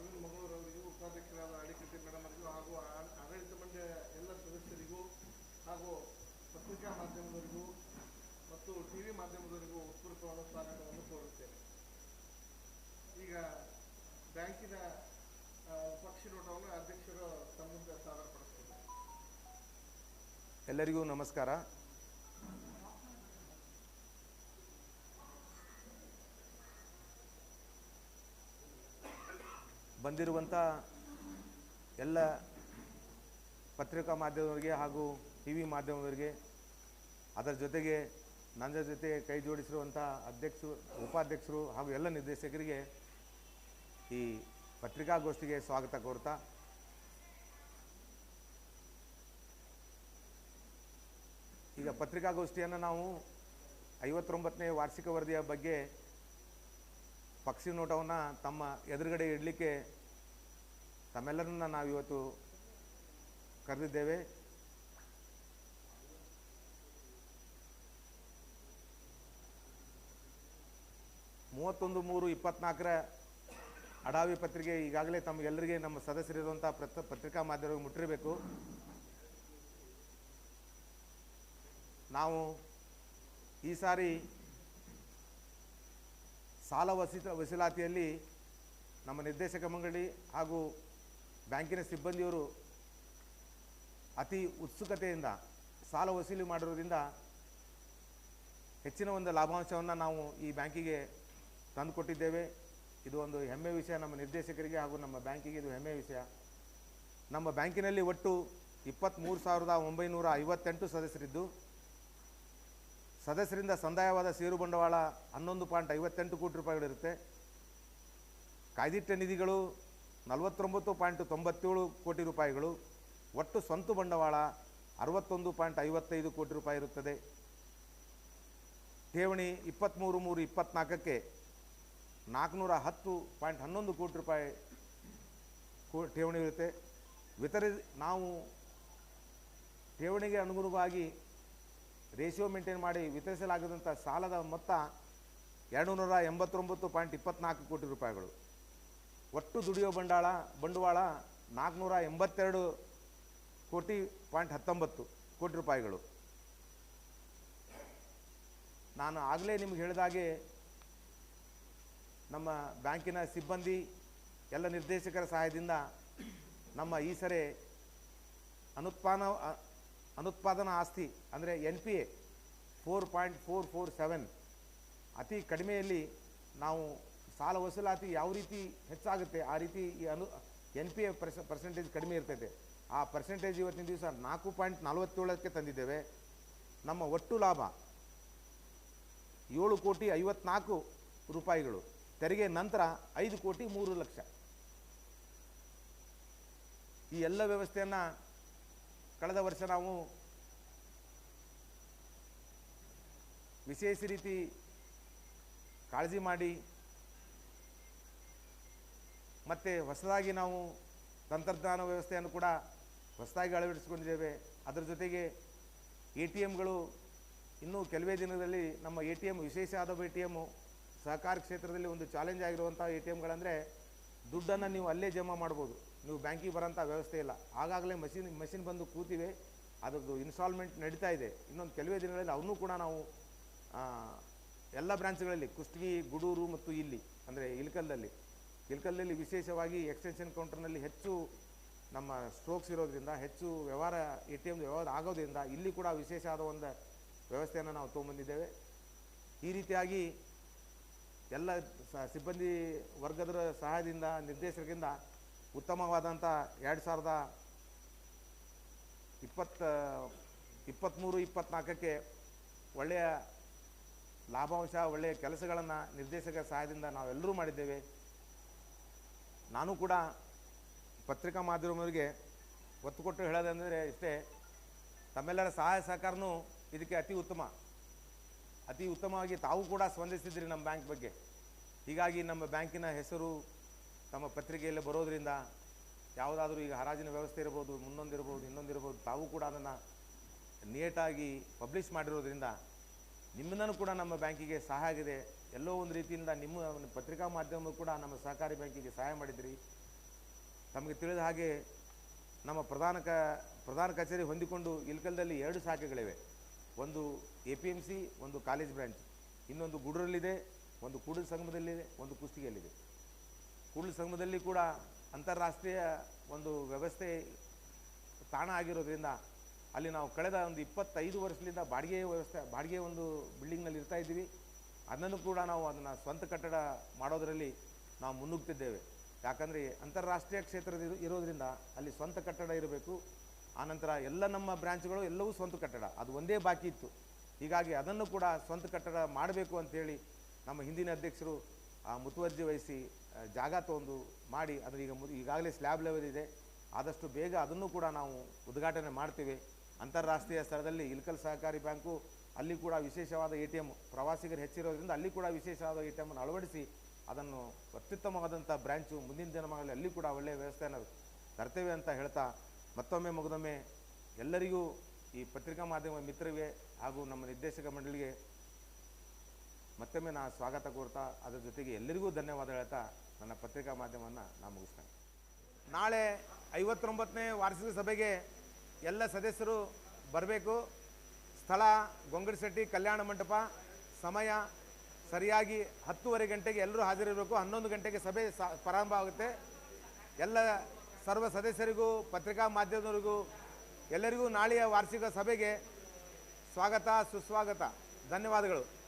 ಅರವಿಂದ್ ಮಂಗಳೂರವರಿಗೂ ಉಪಾಧ್ಯಕ್ಷರಾದ ಅಡಿಕಟ್ಟಿ ಮೇಡಮ್ ಅವರಿಗೂ ಹಾಗೂ ಆಡಳಿತ ಮಂಡಳಿಯ ಎಲ್ಲ ಸದಸ್ಯರಿಗೂ ಹಾಗೂ ಪತ್ರಿಕಾ ಮಾಧ್ಯಮದವರಿಗೂ ಮತ್ತು ಟಿ ವಿ ಮಾಧ್ಯಮದವರಿಗೂ ಉತ್ಪೂರ್ವಕವಾದ ಸ್ವಾಗತವನ್ನು ಕೋರುತ್ತೇನೆ. ಈಗ ಬ್ಯಾಂಕಿನ ಪಕ್ಷಿ ನೋಟವನ್ನು ಅಧ್ಯಕ್ಷರು ತಮ್ಮಿಂದ ಮುಂದೆ ಸಾದರಪಡಿಸ್ತಿದ್ದಾರೆ. ಎಲ್ಲರಿಗೂ ನಮಸ್ಕಾರ. ಬಂದಿರುವಂಥ ಎಲ್ಲ ಪತ್ರಿಕಾ ಮಾಧ್ಯಮದವರಿಗೆ ಹಾಗೂ ಟಿ ವಿ ಮಾಧ್ಯಮದವರಿಗೆ, ಅದರ ಜೊತೆಗೆ ನನ್ನ ಜೊತೆ ಕೈ ಜೋಡಿಸಿರುವಂಥ ಅಧ್ಯಕ್ಷರು, ಉಪಾಧ್ಯಕ್ಷರು ಹಾಗೂ ಎಲ್ಲ ನಿರ್ದೇಶಕರಿಗೆ ಈ ಪತ್ರಿಕಾಗೋಷ್ಠಿಗೆ ಸ್ವಾಗತ ಕೋರ್ತಾ. ಈಗ ಪತ್ರಿಕಾಗೋಷ್ಠಿಯನ್ನು ನಾವು ಐವತ್ತೊಂಬತ್ತನೇ ವಾರ್ಷಿಕ ವರದಿಯ ಬಗ್ಗೆ ಪಕ್ಷಿ ನೋಟವನ್ನು ತಮ್ಮ ಎದುರುಗಡೆ ಇಡಲಿಕ್ಕೆ ತಮ್ಮೆಲ್ಲರನ್ನ ನಾವು ಇವತ್ತು ಕರೆದಿದ್ದೇವೆ. ಮೂವತ್ತೊಂದು ಮೂರು ಇಪ್ಪತ್ನಾಲ್ಕರ ಅಡಾವಿ ಪತ್ರಿಕೆ ಈಗಾಗಲೇ ತಮಗೆಲ್ಲರಿಗೆ ನಮ್ಮ ಸದಸ್ಯರಿರುವಂಥ ಪ್ರತ, ಪತ್ರಿಕಾ ಮಾಧ್ಯಮಗಳಿಗೆ ಮುಟ್ಟಿರಬೇಕು. ನಾವು ಈ ಸಾರಿ ಸಾಲ ವಸಿತ ವಸೂಲಾತಿಯಲ್ಲಿ ನಮ್ಮ ನಿರ್ದೇಶಕ ಮಂಡಳಿ ಹಾಗೂ ಬ್ಯಾಂಕಿನ ಸಿಬ್ಬಂದಿಯವರು ಅತಿ ಉತ್ಸುಕತೆಯಿಂದ ಸಾಲ ವಸೂಲಿ ಮಾಡಿರೋದ್ರಿಂದ ಹೆಚ್ಚಿನ ಒಂದು ಲಾಭಾಂಶವನ್ನು ನಾವು ಈ ಬ್ಯಾಂಕಿಗೆ ತಂದುಕೊಟ್ಟಿದ್ದೇವೆ. ಇದು ಒಂದು ಹೆಮ್ಮೆ ವಿಷಯ ನಮ್ಮ ನಿರ್ದೇಶಕರಿಗೆ ಹಾಗೂ ನಮ್ಮ ಬ್ಯಾಂಕಿಗೆ ಇದು ಹೆಮ್ಮೆ ವಿಷಯ. ನಮ್ಮ ಬ್ಯಾಂಕಿನಲ್ಲಿ ಒಟ್ಟು ಇಪ್ಪತ್ತ್ಮೂರು ಸಾವಿರದ ಒಂಬೈನೂರ ಐವತ್ತೆಂಟು ಸದಸ್ಯರಿದ್ದು ಸದಸ್ಯರಿಂದ ಸಂದಾಯವಾದ ಷೇರು ಬಂಡವಾಳ ಹನ್ನೊಂದು ಪಾಯಿಂಟ್ ಐವತ್ತೆಂಟು ಕೋಟಿ ರೂಪಾಯಿಗಳಿರುತ್ತೆ. ಕಾಯ್ದಿಟ್ಟ ನಿಧಿಗಳು ನಲವತ್ತೊಂಬತ್ತು ಪಾಯಿಂಟ್ ತೊಂಬತ್ತೇಳು ಕೋಟಿ ರೂಪಾಯಿಗಳು. ಒಟ್ಟು ಸ್ವಂತ ಬಂಡವಾಳ ಅರವತ್ತೊಂದು ಪಾಯಿಂಟ್ ಐವತ್ತೈದು ಕೋಟಿ ರೂಪಾಯಿ ಇರುತ್ತದೆ. ಠೇವಣಿ ಇಪ್ಪತ್ತ್ಮೂರು ಮೂರು ಇಪ್ಪತ್ತ್ನಾಲ್ಕಕ್ಕೆ ನಾಲ್ಕುನೂರ ಹತ್ತು ಪಾಯಿಂಟ್ ಹನ್ನೊಂದು ಕೋಟಿ ರೂಪಾಯಿ ಕೋ ಠೇವಣಿ ಇರುತ್ತೆ. ವಿತರಿ ನಾವು ಠೇವಣಿಗೆ ಅನುಗುಣವಾಗಿ ರೇಷಿಯೋ ಮೇಂಟೈನ್ ಮಾಡಿ ವಿತರಿಸಲಾಗದಂಥ ಸಾಲದ ಮೊತ್ತ ಎರಡು ನೂರ ಎಂಬತ್ತೊಂಬತ್ತು ಪಾಯಿಂಟ್ ಇಪ್ಪತ್ನಾಲ್ಕು ಕೋಟಿ ರೂಪಾಯಿಗಳು. ಒಟ್ಟು ದುಡಿಯೋ ಬಂಡವಾಳ ಬಂಡವಾಳ ನಾಲ್ಕುನೂರ ಎಂಬತ್ತೆರಡು ಕೋಟಿ ಪಾಯಿಂಟ್ ಹತ್ತೊಂಬತ್ತು ಕೋಟಿ ರೂಪಾಯಿಗಳು. ನಾನು ಆಗಲೇ ನಿಮ್ಗೆ ಹೇಳಿದಾಗೆ ನಮ್ಮ ಬ್ಯಾಂಕಿನ ಸಿಬ್ಬಂದಿ, ಎಲ್ಲ ನಿರ್ದೇಶಕರ ಸಹಾಯದಿಂದ ನಮ್ಮ ಈ ಸರಿ ಅನುತ್ಪಾನ ಅನುತ್ಪಾದನಾ ಆಸ್ತಿ ಅಂದರೆ N P A four point four four seven ಅತಿ ಕಡಿಮೆಯಲ್ಲಿ ನಾವು ಸಾಲ ವಸೂಲಾತಿ ಯಾವ ರೀತಿ ಹೆಚ್ಚಾಗುತ್ತೆ, ಆ ರೀತಿ ಈ ಅನು ಎನ್ ಪಿ ಎ ಪರ್ಸ ಪರ್ಸೆಂಟೇಜ್ ಕಡಿಮೆ ಇರ್ತೈತೆ. ಆ ಪರ್ಸೆಂಟೇಜ್ ಇವತ್ತಿನ ದಿವಸ ನಾಲ್ಕು ಪಾಯಿಂಟ್ ನಲವತ್ತೇಳಕ್ಕೆ ತಂದಿದ್ದೇವೆ. ನಮ್ಮ ಒಟ್ಟು ಲಾಭ ಏಳು ಕೋಟಿ ಐವತ್ನಾಲ್ಕು ರೂಪಾಯಿಗಳು. ತೆರಿಗೆ ನಂತರ ಐದು ಕೋಟಿ ಮೂರು ಲಕ್ಷ. ಈ ಎಲ್ಲ ವ್ಯವಸ್ಥೆಯನ್ನು ಕಳೆದ ವರ್ಷ ನಾವು ವಿಶೇಷ ರೀತಿ ಕಾಳಜಿ ಮಾಡಿ ಮತ್ತು ಹೊಸದಾಗಿ ನಾವು ತಂತ್ರಜ್ಞಾನ ವ್ಯವಸ್ಥೆಯನ್ನು ಕೂಡ ಹೊಸದಾಗಿ ಅಳವಡಿಸಿಕೊಂಡಿದ್ದೇವೆ. ಅದರ ಜೊತೆಗೆ ಎ ಟಿ ಎಮ್ಗಳು ಇನ್ನೂ ಕೆಲವೇ ದಿನದಲ್ಲಿ ನಮ್ಮ ಎ ಟಿ ಎಂ ವಿಶೇಷ ಆದ ಎ ಟಿ ಎಮ್ಮು ಸಹಕಾರ ಕ್ಷೇತ್ರದಲ್ಲಿ ಒಂದು ಚಾಲೆಂಜ್ ಆಗಿರುವಂಥ ಎ ಟಿ ಎಮ್ಗಳಂದರೆ ದುಡ್ಡನ್ನು ನೀವು ಅಲ್ಲೇ ಜಮಾ ಮಾಡ್ಬೋದು. ನೀವು ಬ್ಯಾಂಕಿಗೆ ಬರೋಂಥ ವ್ಯವಸ್ಥೆ ಇಲ್ಲ. ಆಗಾಗಲೇ ಮಷಿನ್ ಮಷಿನ್ ಬಂದು ಕೂತಿವೆ, ಅದರದ್ದು ಇನ್ಸ್ಟಾಲ್ಮೆಂಟ್ ನಡೀತಾ ಇದೆ. ಇನ್ನೊಂದು ಕೆಲವೇ ದಿನಗಳಲ್ಲಿ ಅವನ್ನೂ ಕೂಡ ನಾವು ಎಲ್ಲ ಬ್ರಾಂಚ್ಗಳಲ್ಲಿ ಕುಷ್ಟಗಿ ಗುಡೂರು ಮತ್ತು ಇಲ್ಲಿ, ಅಂದರೆ ಇಲ್ಕಲ್ದಲ್ಲಿ. ಇಲ್ಕಲ್ದಲ್ಲಿ ವಿಶೇಷವಾಗಿ ಎಕ್ಸ್ಟೆನ್ಷನ್ ಕೌಂಟರ್ನಲ್ಲಿ ಹೆಚ್ಚು ನಮ್ಮ ಸ್ಟ್ರೋಕ್ಸ್ ಇರೋದ್ರಿಂದ, ಹೆಚ್ಚು ವ್ಯವಹಾರ, ಎ ಟಿ ಎಂ ವ್ಯವಹಾರ ಆಗೋದ್ರಿಂದ ಇಲ್ಲಿ ಕೂಡ ವಿಶೇಷ ಆದ ಒಂದು ವ್ಯವಸ್ಥೆಯನ್ನು ನಾವು ತೊಗೊಂಬಂದಿದ್ದೇವೆ. ಈ ರೀತಿಯಾಗಿ ಎಲ್ಲ ಸಿಬ್ಬಂದಿ ವರ್ಗದ ಸಹಾಯದಿಂದ, ನಿರ್ದೇಶಕರಿಂದ ಉತ್ತಮವಾದಂಥ ಎರಡು ಸಾವಿರದ ಇಪ್ಪತ್ತ ಇಪ್ಪತ್ತ್ಮೂರು ಇಪ್ಪತ್ತ್ನಾಲ್ಕಕ್ಕೆ ಒಳ್ಳೆಯ ಲಾಭಾಂಶ, ಒಳ್ಳೆಯ ಕೆಲಸಗಳನ್ನು ನಿರ್ದೇಶಕ ಸಹಾಯದಿಂದ ನಾವೆಲ್ಲರೂ ಮಾಡಿದ್ದೇವೆ. ನಾನು ಕೂಡ ಪತ್ರಿಕಾ ಮಾಧ್ಯಮದವರಿಗೆ ಒತ್ತು ಕೊಟ್ಟು ಹೇಳೋದಂದರೆ ಇಷ್ಟೇ, ತಮ್ಮೆಲ್ಲರ ಸಹಾಯ ಸಹಕಾರನೂ ಇದಕ್ಕೆ ಅತಿ ಉತ್ತಮ. ಅತಿ ಉತ್ತಮವಾಗಿ ತಾವು ಕೂಡ ಸ್ಪಂದಿಸಿದ್ರಿ ನಮ್ಮ ಬ್ಯಾಂಕ್ ಬಗ್ಗೆ. ಹೀಗಾಗಿ ನಮ್ಮ ಬ್ಯಾಂಕಿನ ಹೆಸರು ತಮ್ಮ ಪತ್ರಿಕೆಯಲ್ಲಿ ಬರೋದರಿಂದ ಯಾವುದಾದ್ರೂ ಈಗ ಹರಾಜಿನ ವ್ಯವಸ್ಥೆ ಇರ್ಬೋದು ಮುಂದೊಂದಿರ್ಬೋದು ಇನ್ನೊಂದಿರ್ಬೋದು ತಾವು ಕೂಡ ಅದನ್ನು ನೀಟಾಗಿ ಪಬ್ಲಿಷ್ ಮಾಡಿರೋದ್ರಿಂದ ನಿಮ್ಮನ್ನು ಕೂಡ ನಮ್ಮ ಬ್ಯಾಂಕಿಗೆ ಸಹಾಯ ಆಗಿದೆ. ಎಲ್ಲೋ ಒಂದು ರೀತಿಯಿಂದ ನಿಮ್ಮ ಪತ್ರಿಕಾ ಮಾಧ್ಯಮ ಕೂಡ ನಮ್ಮ ಸಹಕಾರಿ ಬ್ಯಾಂಕಿಗೆ ಸಹಾಯ ಮಾಡಿದ್ರಿ. ತಮಗೆ ತಿಳಿದ ಹಾಗೆ ನಮ್ಮ ಪ್ರಧಾನ ಕ, ಪ್ರಧಾನ ಕಚೇರಿ ಹೊಂದಿಕೊಂಡು ಇಲ್ಕಲ್ದಲ್ಲಿ ಎರಡು ಶಾಖೆಗಳಿವೆ. ಒಂದು ಎ ಪಿ ಎಂ ಸಿ, ಒಂದು ಕಾಲೇಜ್ ಬ್ರಾಂಚ್. ಇನ್ನೊಂದು ಗುಡ್ರಲ್ಲಿದೆ, ಒಂದು ಕೂಡಲ ಸಂಗಮದಲ್ಲಿದೆ, ಒಂದು ಕುಷ್ಟಗಿಯಲ್ಲಿದೆ ಕೂಡಲ ಸಂಗಮದಲ್ಲಿ ಕೂಡ ಅಂತಾರಾಷ್ಟ್ರೀಯ ಒಂದು ವ್ಯವಸ್ಥೆ ತಾಣ ಆಗಿರೋದ್ರಿಂದ ಅಲ್ಲಿ ನಾವು ಕಳೆದ ಒಂದು ಇಪ್ಪತ್ತೈದು ವರ್ಷದಿಂದ ಬಾಡಿಗೆ ವ್ಯವಸ್ಥೆ, ಬಾಡಿಗೆ ಒಂದು ಬಿಲ್ಡಿಂಗ್ನಲ್ಲಿ ಇರ್ತಾ ಇದ್ದೀವಿ. ಅದನ್ನು ಕೂಡ ನಾವು ಅದನ್ನು ಸ್ವಂತ ಕಟ್ಟಡ ಮಾಡೋದರಲ್ಲಿ ನಾವು ಮುನ್ನುಗ್ತಿದ್ದೇವೆ. ಯಾಕಂದರೆ ಅಂತಾರಾಷ್ಟ್ರೀಯ ಕ್ಷೇತ್ರದ ಇರೋದರಿಂದ ಅಲ್ಲಿ ಸ್ವಂತ ಕಟ್ಟಡ ಇರಬೇಕು. ಆನಂತರ ಎಲ್ಲ ನಮ್ಮ ಬ್ರಾಂಚ್ಗಳು ಎಲ್ಲವೂ ಸ್ವಂತ ಕಟ್ಟಡ. ಅದು ಒಂದೇ ಬಾಕಿ ಇತ್ತು. ಹೀಗಾಗಿ ಅದನ್ನು ಕೂಡ ಸ್ವಂತ ಕಟ್ಟಡ ಮಾಡಬೇಕು ಅಂತೇಳಿ ನಮ್ಮ ಹಿಂದಿನ ಅಧ್ಯಕ್ಷರು ಮುತುವರ್ಜಿ ವಹಿಸಿ ಜಾಗ ತೊಗೊಂಡು ಮಾಡಿ, ಅದನ್ನು ಈಗ ಈಗಾಗಲೇ ಸ್ಲ್ಯಾಬ್ ಲೆವೆಲ್ ಇದೆ. ಆದಷ್ಟು ಬೇಗ ಅದನ್ನು ಕೂಡ ನಾವು ಉದ್ಘಾಟನೆ ಮಾಡ್ತೀವಿ. ಅಂತಾರಾಷ್ಟ್ರೀಯ ಸ್ಥಳದಲ್ಲಿ ಇಲ್ಕಲ್ ಸಹಕಾರಿ ಬ್ಯಾಂಕು, ಅಲ್ಲಿ ಕೂಡ ವಿಶೇಷವಾದ ಎ ಟಿ ಎಂ ಪ್ರವಾಸಿಗರು ಹೆಚ್ಚಿರೋದ್ರಿಂದ ಅಲ್ಲಿ ಕೂಡ ವಿಶೇಷವಾದ ಎ ಟಿ ಎಮ್ಮನ್ನು ಅಳವಡಿಸಿ ಅದನ್ನು ಅತ್ಯುತ್ತಮವಾದಂಥ ಬ್ರ್ಯಾಂಚು ಮುಂದಿನ ದಿನಮಾನಗಳಲ್ಲಿ ಅಲ್ಲಿ ಕೂಡ ಒಳ್ಳೆಯ ವ್ಯವಸ್ಥೆಯನ್ನು ತರ್ತೇವೆ ಅಂತ ಹೇಳ್ತಾ, ಮತ್ತೊಮ್ಮೆ ಮುಗಿದೊಮ್ಮೆ ಎಲ್ಲರಿಗೂ ಈ ಪತ್ರಿಕಾ ಮಾಧ್ಯಮ ಮಿತ್ರರಿಗೆ ಹಾಗೂ ನಮ್ಮ ನಿರ್ದೇಶಕ ಮಂಡಳಿಗೆ ಮತ್ತೊಮ್ಮೆ ನಾನು ಸ್ವಾಗತ ಕೋರ್ತಾ ಅದರ ಜೊತೆಗೆ ಎಲ್ಲರಿಗೂ ಧನ್ಯವಾದ ಹೇಳ್ತಾ ನನ್ನ ಪತ್ರಿಕಾ ಮಾಧ್ಯಮವನ್ನು ನಾನು ಮುಗಿಸ್ತೇನೆ. ನಾಳೆ ಐವತ್ತೊಂಬತ್ತನೇ ವಾರ್ಷಿಕ ಸಭೆಗೆ ಎಲ್ಲ ಸದಸ್ಯರು ಬರಬೇಕು. ಸ್ಥಳ ಗೊಂಗಡಿಶೆಟ್ಟಿ ಕಲ್ಯಾಣ ಮಂಟಪ, ಸಮಯ ಸರಿಯಾಗಿ ಹತ್ತೂವರೆ ಗಂಟೆಗೆ ಎಲ್ಲರೂ ಹಾಜರಿರಬೇಕು. ಹನ್ನೊಂದು ಗಂಟೆಗೆ ಸಭೆ ಪ್ರಾರಂಭ ಆಗುತ್ತೆ. ಎಲ್ಲ ಸರ್ವ ಸದಸ್ಯರಿಗೂ, ಪತ್ರಿಕಾ ಮಾಧ್ಯಮದವರಿಗೂ, ಎಲ್ಲರಿಗೂ ನಾಳೆಯ ವಾರ್ಷಿಕ ಸಭೆಗೆ ಸ್ವಾಗತ, ಸುಸ್ವಾಗತ. ಧನ್ಯವಾದಗಳು.